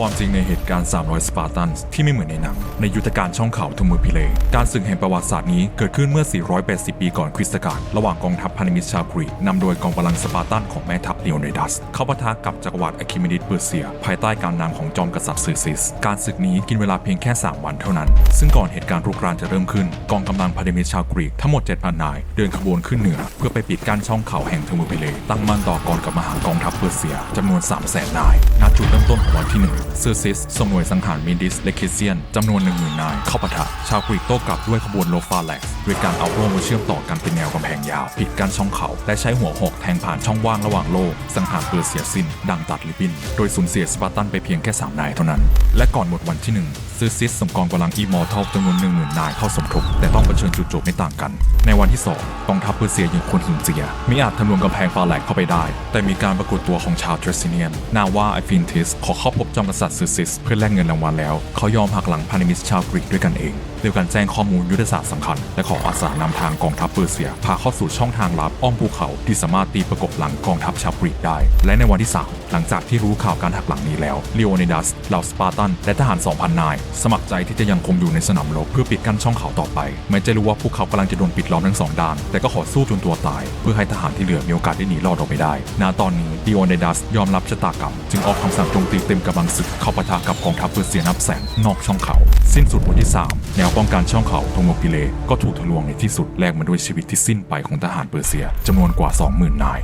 ความจริงในเหตุการณ์ 300 สปาร์ตันที่ไม่เหมือนในหนัง ในยุทธการช่องเขาทูมูพิเลการศึกแห่งประวัติศาสตร์นี้เกิดขึ้นเมื่อ 480 ปีก่อนคริสตกาลระหว่างกองทัพพันธมิตรชาวกรีกนำโดยกองกำลังสปาร์ตันของแม่ทัพเลโอนิดัส เข้าปะทะกับจักรวรรดิอะคิเมนิดเปอร์เซีย ภายใต้การนำของจอมกษัตริย์ซือซิส การศึกนี้กินเวลาเพียงแค่ 3 วันเท่านั้น ซึ่งก่อนเหตุการณ์รุกรานจะเริ่มขึ้น กองกำลังพันธมิตรชาวกรีกทั้งหมด 7,000 นาย เดินขบวนขึ้นเหนือ เพื่อไปปิดกั้นช่องเขาแห่งทอร์โมพิเลตั้งมั่นต่อกรกับมหากองทัพเปอร์เซียจำนวน3 0 0 0 0 0นายณจุดเริ่มต้นของวันที่1เซอร์ซิสส่งหน่วยสังหารมินดิสเลเคิเซียนจำนวน10,000นายเข้าปะทะชาวกรีกโต้กลับด้วยขบวนโลฟาแล็กซ์ ด้วยการเอาโล่มาเชื่อมต่อกันเป็นแนวกำแพงยาวปิดกั้นช่องเขา และใช้หัวหอกแทงผ่านช่องว่างระหว่างโล่สังหารเปอร์เซียสิ้นดังตัดลิบบิน โดยสูญเสียสปาร์ตันไปเพียงแค่ 3 นายเท่านั้น และก่อนหมดวันที่ 1 ซื้อซิสส่งกองกำลังอีมอร์ทัลจำนวน10,000นายเข้าสมทบแต่ต้องเผชิญจุดจบไม่ต่างกัน ในวันที่ 2 กองทัพเปอร์เซียยังคนหุนเจียไม่อาจทะลวงกำแพงฟาแลกเข้าไปได้ แต่มีการปรากฏตัวของชาวเทรซิเนียนนาว่าไอฟินทิสขอเข้าพบจอมกษัตริย์ซื้อซิส เพื่อแลกเงินรางวัลแล้ว เขายอมหักหลังพันธมิตรชาวกรีกด้วยกันเองโดยการแจ้งข้อมูลยุทธศาสตร์สำคัญและขออาสานำทางกองทัพเปอร์เซีย พาเข้าสู่ช่องทางลับอ้อมภูเขาที่สามารถตีประกบหลังกองทัพชาวกรีกได้ และในวันที่ 3 หลังจากที่รู้ข่าวการหักหลังนี้แล้วเลโอนิดัสเหล่าสปาร์ตัน และทหาร 2,000 นาย สมัครใจที่จะยังคงอยู่ในสนามรบเพื่อปิดกั้นช่องเขาต่อไป แม้จะรู้ว่าพวกเขากำลังจะโดนปิดล้อมทั้งสองด้าน แต่ก็ขอสู้จนตัวตาย เพื่อให้ทหารที่เหลือมีโอกาสได้หนีรอดออกไปได้ ณ ตอนนี้เลโอเนดัสยอมรับชะตากรรม จึงออกคำสั่งโจมตีเต็มกำลังศึกเข้าปะทะกับกองทัพเปอร์เซียนับแสนนอกช่องเขา สิ้นสุดวันที่ 3 แนวป้องกันช่องเขาโทโมพิเลก็ถูกทลวงในที่สุดแลกมาด้วยชีวิตที่สิ้นไปของทหารเปอร์เซียจำนวนกว่า 20,000 นาย